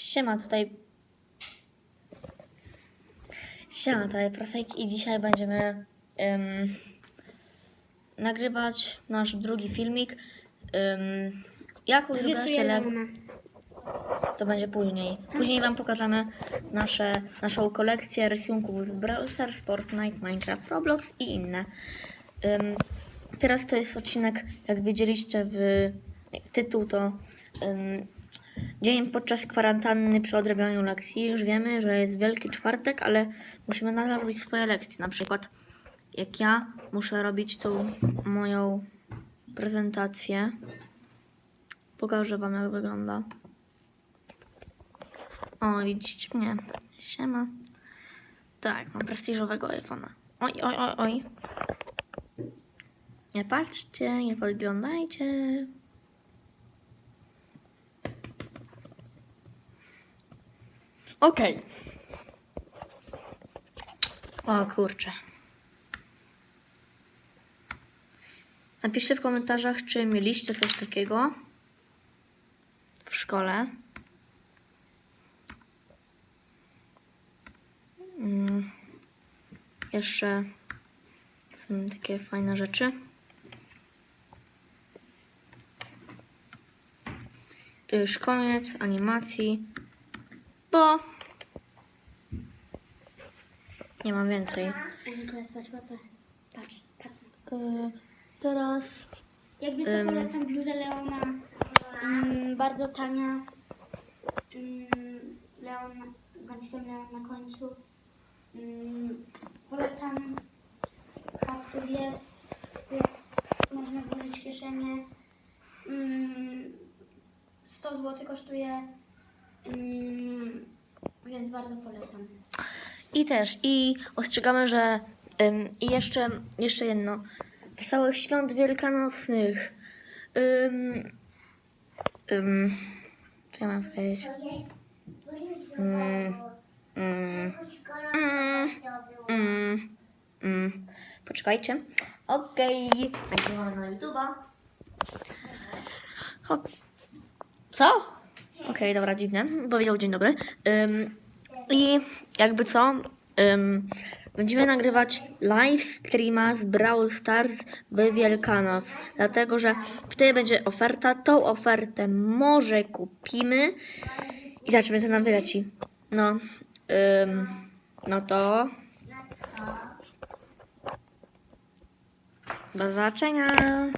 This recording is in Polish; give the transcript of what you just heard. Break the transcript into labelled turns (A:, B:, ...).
A: Siema, tutaj... Siema, tutaj Prasek i dzisiaj będziemy em, nagrywać nasz drugi filmik. Um, jak
B: Leona.
A: to będzie później. Później Wam pokażemy nasze, naszą kolekcję rysunków z Brawl Stars, Fortnite, Minecraft, Roblox i inne. Teraz to jest odcinek, jak widzieliście w tytuł, to dzień podczas kwarantanny przy odrabianiu lekcji. Już wiemy, że jest Wielki Czwartek, ale musimy nadal robić swoje lekcje. Na przykład jak ja muszę robić tą moją prezentację. Pokażę Wam, jak wygląda. O, widzicie mnie. Siema. Tak, mam prestiżowego iPhone'a. Oj, oj, oj, oj. Nie patrzcie, nie podglądajcie. Okej. O kurczę. Napiszcie w komentarzach, czy mieliście coś takiego w szkole. Mm, jeszcze są takie fajne rzeczy. To już koniec animacji, bo nie mam więcej.
B: Nikolas, patrz, patrz, patrz, patrz.
A: Yy, teraz
B: Jakby co polecam bluzę Leona. Ym, bardzo tania. Ym, Leon z napisem Leon na końcu. Ym, polecam. Kaptur jest. Można włożyć kieszenie. Ym, 100 zł kosztuje. Ym, bardzo polecam.
A: I też, i ostrzegamy, że ym, i jeszcze, jeszcze jedno. Wesołych świąt wielkanocnych. Ym, ym, co ja mam powiedzieć? Mm, mm, mm, mm, mm. Poczekajcie. Okej, nagrywamy na YouTube'a. Co? Okej, dobra, dziwne. Powiedział dzień dobry. Ym, I jakby co, będziemy nagrywać live streama z Brawl Stars w Wielkanoc. Dlatego, że wtedy będzie oferta. Tą ofertę może kupimy i zobaczymy, co nam wyleci. No, no to... Do zobaczenia.